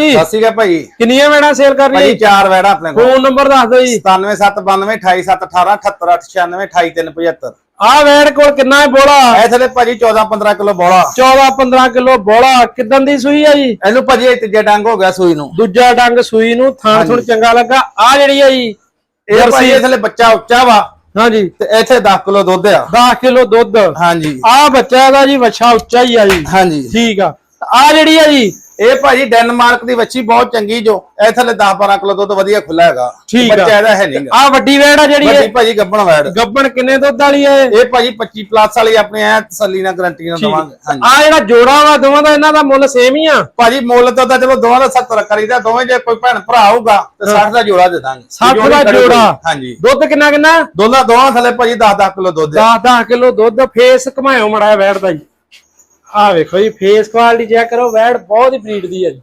ਭਾਜੀ ਸਤਿ ਸ਼੍ਰੀ ਅਕਾਲ ਭਾਈ। ਕਿੰਨੀਆਂ ਵੈੜਾਂ ਸੇਲ ਕਰ ਰਹੀ ਹੈ ਚਾਰ ਵੈੜਾ ਆਪਣੇ ਕੋਲ। ਫੋਨ ਨੰਬਰ ਦੱਸ ਦਿਓ ਜੀ। 9792 28718 78896 28375 ਆਹ ਵੈੜ ਕੋਲ ਕਿੰਨਾ ਹੈ ਬੋਲਾ? ਇਹ ਥਲੇ ਭਾਜੀ 14 15 ਕਿਲੋ ਬੋਲਾ। 14 15 ਕਿਲੋ ਬੋਲਾ। ਕਿਦਾਂ ਦੀ ਸੂਈ ਆ ਜੀ? ਇਹਨੂੰ ਭਾਜੀ ਤੀਜੇ ਡੰਗ ਹੋ ਗਿਆ ਸੂਈ ਨੂੰ। ਦੂਜਾ ਡੰਗ ਸੂਈ ਨੂੰ। ਥਾਣ ਥੁਣ ਚੰਗਾ ਲੱਗਾ। ਆ ਜਿਹੜੀ ਆ ਜੀ ਇਹ ਭਾਜੀ ਇਹ ਥਲੇ ਬੱਚਾ ਉੱਚਾ ਵਾ। ਹਾਂਜੀ। ਤੇ ਇੱਥੇ 10 ਕਿਲੋ ਦੁੱਧ ਆ। 10 ਕਿਲੋ ਦੁੱਧ। ਹਾਂਜੀ। ਆ ਬੱਚਾ ਇਹਦਾ ਜੀ ਵੱਛਾ ਉੱਚਾ ਹੀ ਆ ਜੀ। ਹਾਂਜੀ। ਠੀਕ ਆ। ਆ ਜਿਹੜੀ ਆ ਜੀ ਇਹ ਭਾਜੀ ਡੈਨਮਾਰਕ ਦੀ ਵੱਛੀ ਬਹੁਤ ਚੰਗੀ ਜੋ ਇਹ ਥਲੇ 10 12 ਕਿਲੋ ਦੁੱਧ ਵਧੀਆ ਖੁੱਲਾ ਹੈਗਾ। ਠੀਕ ਆ। ਬੱਚਾ ਇਹਦਾ ਹੈ ਨਹੀਂਗਾ ਆ ਵੱਡੀ ਵੈੜ ਆ ਜਿਹੜੀ ਵੱਡੀ ਇਹ। ਭਾਜੀ ਗੱਬਣ ਵੈੜ। ਗੱਬਣ ਕਿੰਨੇ ਦੁੱਧ ਵਾਲੀ ਹੈ ਇਹ? ਭਾਜੀ 25 ਪਲੱਸ ਵਾਲੀ ਆਪਣੇ ਐ ਤਸੱਲੀ ਨਾਲ ਗਰੰਟੀ ਨਾਲ ਦਵਾਂਗੇ ਹਾਂਜੀ। ਆ ਜਿਹੜਾ ਜੋੜਾ ਵਾ ਦੋਵਾਂ ਦਾ ਇਹਨਾਂ ਦਾ ਮੁੱਲ ਸੇਮ ਹੀ ਆ? ਭਾਜੀ ਮੁੱਲ ਤਾਂ ਚਲੋ ਦੋਵਾਂ ਦਾ 70 ਕਰੀਦਾ ਦੋਵੇਂ ਜੇ ਕੋਈ ਭੈਣ ਭਰਾ ਹੋਊਗਾ ਤੇ 60 ਦਾ ਜੋੜਾ ਦੇ ਦਾਂਗੇ। 60 ਦਾ ਜੋੜੀ। ਹਾਂਜੀ। ਦੁੱਧ ਕਿੰਨਾ ਕਿੰਨਾ? ਦੋਨਾਂ ਦੋਵਾਂ ਥਲੇ ਭਾਜੀ 10 10 ਕਿਲੋ ਦੁੱਧ ਆ। 10 10 ਕਿਲੋ ਦੁੱਧ ਫੇਸ ਘਮਾਇਓ ਮੜਾ ਵੈੜ ਦਾ ਜੀ। ਆ ਵੇਖੋ ਜੀ ਫੇਸ ਕੁਆਲਿਟੀ ਚੈੱਕ ਕਰੋ ਵੈੜ ਬਹੁਤ ਹੀ ਬਰੀਡ ਦੀ ਹੈ ਜੀ।